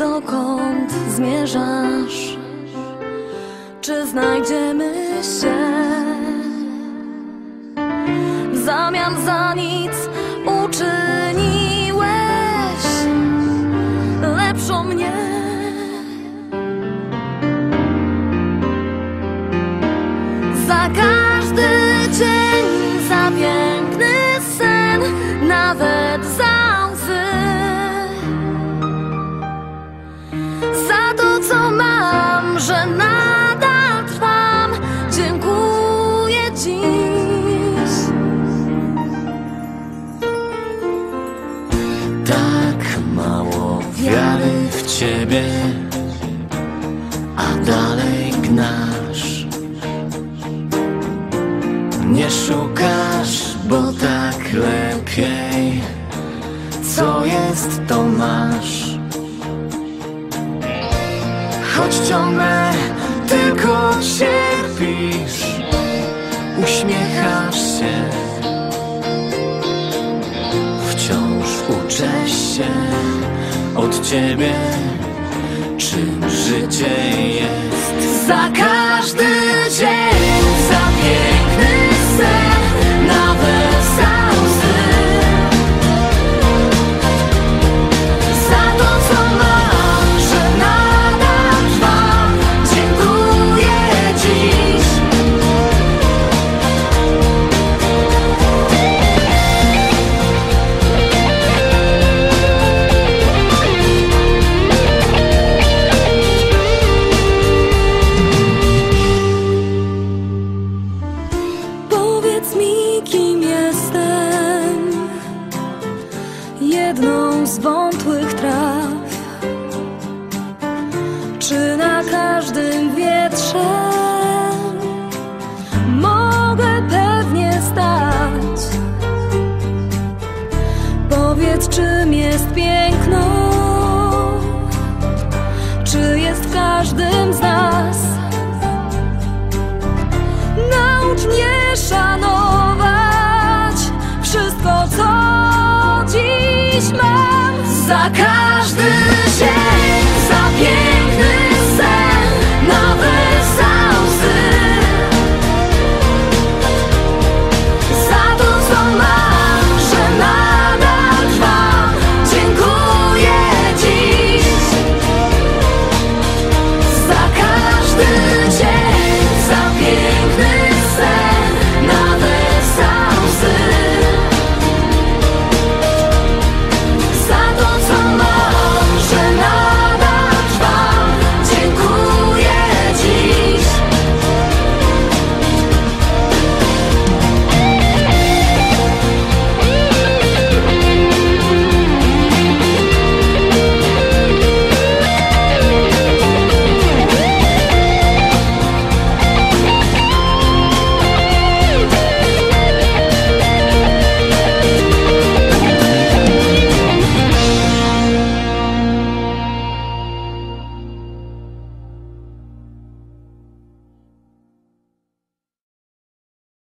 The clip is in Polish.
dokąd zmierzasz? Czy znajdziemy się? W zamian za nic uczyniłeś lepszą mnie. Za że nadal trwam, dziękuję dziś. Tak mało wiary w ciebie, a dalej gnasz. Nie szukasz, bo tak lepiej. Co jest, to masz. Choć ciągle tylko cierpisz, uśmiechasz się. Wciąż uczę się od ciebie, czym życie jest. Za każdy dzień, Jedną z wątłych traw. Czy na każdym wietrze mogę pewnie stać? Powiedz, czym jest piękno. за каждым